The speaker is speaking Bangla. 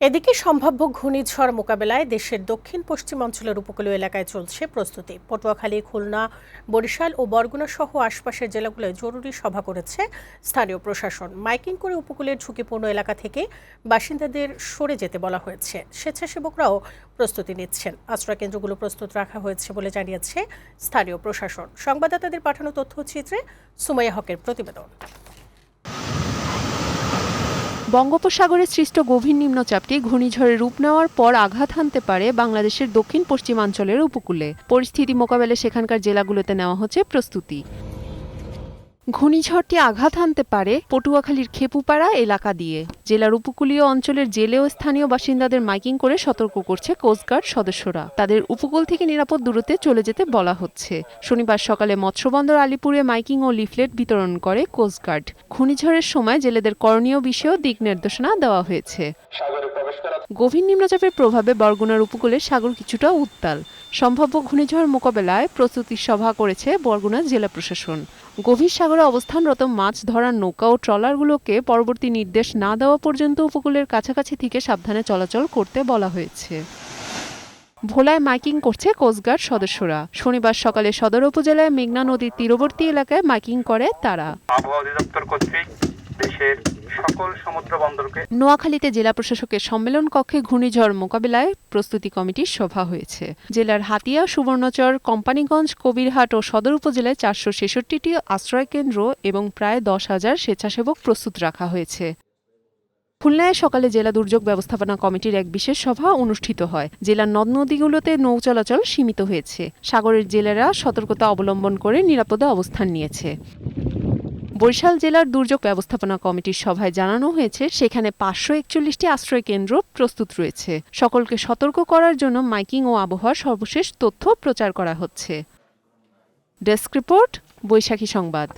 এদিকে সম্ভাব্য ঘূর্ণিঝড় মোকাবেলায় দেশের দক্ষিণ পশ্চিম অঞ্চলের উপকূলীয় এলাকায় চলছে প্রস্তুতি। পটুয়াখালী, খুলনা, বরিশাল ও বরগুনা সহ আশপাশের জেলাগুলোয় জরুরি সভা করেছে স্থানীয় প্রশাসন। মাইকিং করে উপকূলের ঝুঁকিপূর্ণ এলাকা থেকে বাসিন্দাদের সরে যেতে বলা হয়েছে। স্বেচ্ছাসেবকরাও প্রস্তুতি নিচ্ছেন। আশ্রয় কেন্দ্রগুলো প্রস্তুত রাখা হয়েছে বলে জানিয়েছে স্থানীয় প্রশাসন। সংবাদদাতাদের পাঠানো তথ্যচিত্রে সুমাইয়া হকের প্রতিবেদন। বঙ্গোপসাগরে সৃষ্ট গভীর নিম্নচাপটি ঘূর্ণিঝড়ের রূপ নেওয়ার পর আঘাত হানতে পারে বাংলাদেশের দক্ষিণ পশ্চিমাঞ্চলের উপকূলে। পরিস্থিতি মোকাবেলায় সেখানকার জেলাগুলোতে নেওয়া হচ্ছে প্রস্তুতি। ঘূর্ণিঝড়টি আঘাত হানতে পারে পটুয়াখালীর খেপুপাড়া এলাকা দিয়ে। জেলার উপকূলীয় অঞ্চলের জেলে ও স্থানীয় বাসিন্দাদের মাইকিং করে সতর্ক করছে কোস্টগার্ড সদস্যরা। তাদের উপকূল থেকে নিরাপদ দূরত্বে চলে যেতে বলা হচ্ছে। শনিবার সকালে মৎস্যবন্দর আলিপুরে মাইকিং ও লিফলেট বিতরণ করে কোস্টগার্ড ঘূর্ণিঝড়ের সময় জেলেদের করণীয় বিষয়েও দিক নির্দেশনা দেওয়া হয়েছে। গভীর নিম্নচাপের প্রভাবে বরগুনার উপকূলে সাগর কিছুটা উত্তাল। সম্ভাব্য ঘূর্ণিঝড় মোকাবেলায় প্রস্তুতি সভা করেছে বরগুনা জেলা প্রশাসন। গভীর সাগরে অবস্থানরত মাছ ধরার নৌকা ও ট্রলারগুলোকে পরবর্তী নির্দেশ না দেওয়া পর্যন্ত উপকূলের কাছাকাছি থেকে সাবধানে চলাচল করতে বলা হয়েছে। ভোলায় মাইকিং করছে কোস্টগার্ড সদস্যরা। শনিবার সকালে সদর উপজেলায় মেঘনা নদীর তীরবর্তী এলাকায় মাইকিং করে তারা। আবহাওয়া অধিদপ্তর কর্তৃক দেশের সকল সমুদ্র বন্দরকে নোয়াখালীতে জেলা প্রশাসকের সম্মেলন কক্ষে ঘূর্ণিঝড় মোকাবেলায় প্রস্তুতি কমিটির সভা হয়েছে। জেলার হাতিয়া সুবর্ণচর কোম্পানিগঞ্জ কবিরহাট ও সদর উপজেলায় চারশো ছেষট্টিটি আশ্রয় কেন্দ্র এবং প্রায় দশ হাজার স্বেচ্ছাসেবক প্রস্তুত রাখা হয়েছে। খুলনায় সকালে জেলা দুর্যোগ ব্যবস্থাপনা কমিটির এক বিশেষ সভা অনুষ্ঠিত হয়। জেলার নদ নদীগুলোতে নৌ চলাচল সীমিত হয়েছে। সাগরের জেলেরা সতর্কতা অবলম্বন করে নিরাপদে অবস্থান নিয়েছে। বরিশাল জেলার দুর্যোগ ব্যবস্থাপনা কমিটির সভায় জানানো হয়েছে, সেখানে পাঁচশো একচল্লিশটি আশ্রয় কেন্দ্র প্রস্তুত রয়েছে। সকলকে সতর্ক করার জন্য মাইকিং ও আবহাওয়ার সর্বশেষ তথ্য প্রচার করা হচ্ছে। ডেস্ক রিপোর্ট, বৈশাখী সংবাদ।